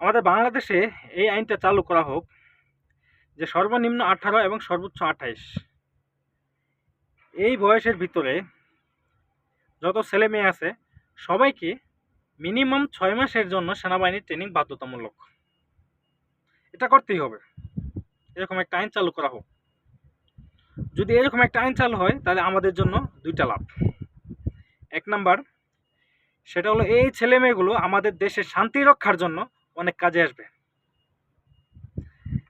আমাদের বাংলাদেশে এই আইনটা চালু করা হোক যে সর্বনিম্ন আঠারো এবং সর্বোচ্চ আঠাইশ। এই বয়সের ভিতরে যত ছেলে মেয়ে আছে, সবাইকে মিনিমাম ছয় মাসের জন্য সেনাবাহিনীর ট্রেনিং বাধ্যতামূলক। এটা করতেই হবে। এরকম একটা আইন চালু করা হোক। যদি এরকম একটা আইন চালু হয়, তাহলে আমাদের জন্য দুইটা লাভ। এক নাম্বার, সেটা হলো এই ছেলে মেয়েগুলো আমাদের দেশের শান্তি রক্ষার জন্য অনেক কাজে আসবে।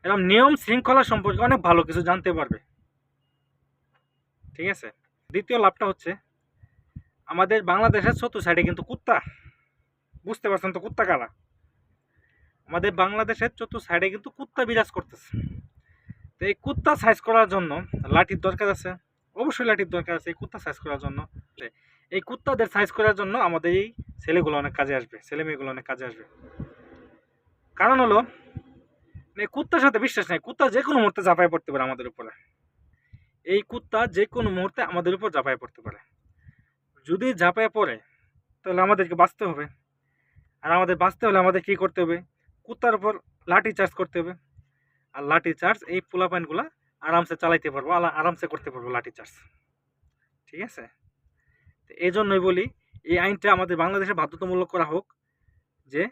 এরকম নিয়ম শৃঙ্খলা সম্পর্কে অনেক ভালো কিছু জানতে পারবে। ঠিক আছে? দ্বিতীয় লাভটা হচ্ছে, আমাদের বাংলাদেশের চতুর্থ সাইডে কিন্তু কুত্তা। বুঝতে পারছেন তো কুত্তা কারা? আমাদের বাংলাদেশের চতুর্থ সাইডে কিন্তু কুত্তা বিরাজ করতেছে। তো এই কুত্তা সাইজ করার জন্য লাঠির দরকার আছে। অবশ্যই লাঠির দরকার আছে এই কুত্তা সাইজ করার জন্য। এই কুত্তাদের সাইজ করার জন্য আমাদের এই ছেলেগুলো অনেক কাজে আসবে ছেলে মেয়েগুলো অনেক কাজে আসবে। কারণ হলো এই কুত্তার সাথে বিশ্বাস নেই। কুত্তা যে কোনো মুহূর্তে ঝাঁপায় পড়তে পারে আমাদের উপরে। এই কুত্তা যে কোনো মুহূর্তে আমাদের উপর ঝাঁপায় পড়তে পারে। যদি ঝাঁপায় পড়ে, তাহলে আমাদেরকে বাঁচতে হবে। আর আমাদের বাঁচতে হলে আমাদের কী করতে হবে? কুত্তার উপর লাঠি চার্জ করতে হবে। আর লাঠি চার্জ, এই পোলাপাইনগুলো আরামসে চালাইতে পারব আরামসে করতে পারব লাঠি চার্জ। ঠিক আছে? তো এই জন্যই বলি, এই আইনটা আমাদের বাংলাদেশে বাধ্যতামূলক করা হোক যে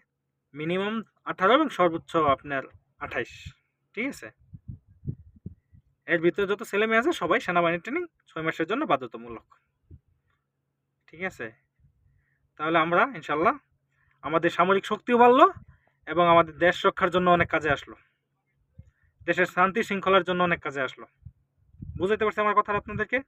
মিনিমাম আঠারো এবং সর্বোচ্চ আপনার আঠাইশ, ঠিক আছে? এর ভিতরে যত ছেলে মেয়ে আছে, সবাই সেনাবাহিনী ট্রেনিং ছয় মাসের জন্য বাধ্যতামূলক, ঠিক আছে? তাহলে আমরা ইনশাল্লাহ আমাদের সামরিক শক্তিও বাড়লো এবং আমাদের দেশ রক্ষার জন্য অনেক কাজে আসলো। দেশের শান্তি শৃঙ্খলার জন্য অনেক কাজে আসলো। বুঝাইতে পারছি আমার কথা আপনাদেরকে?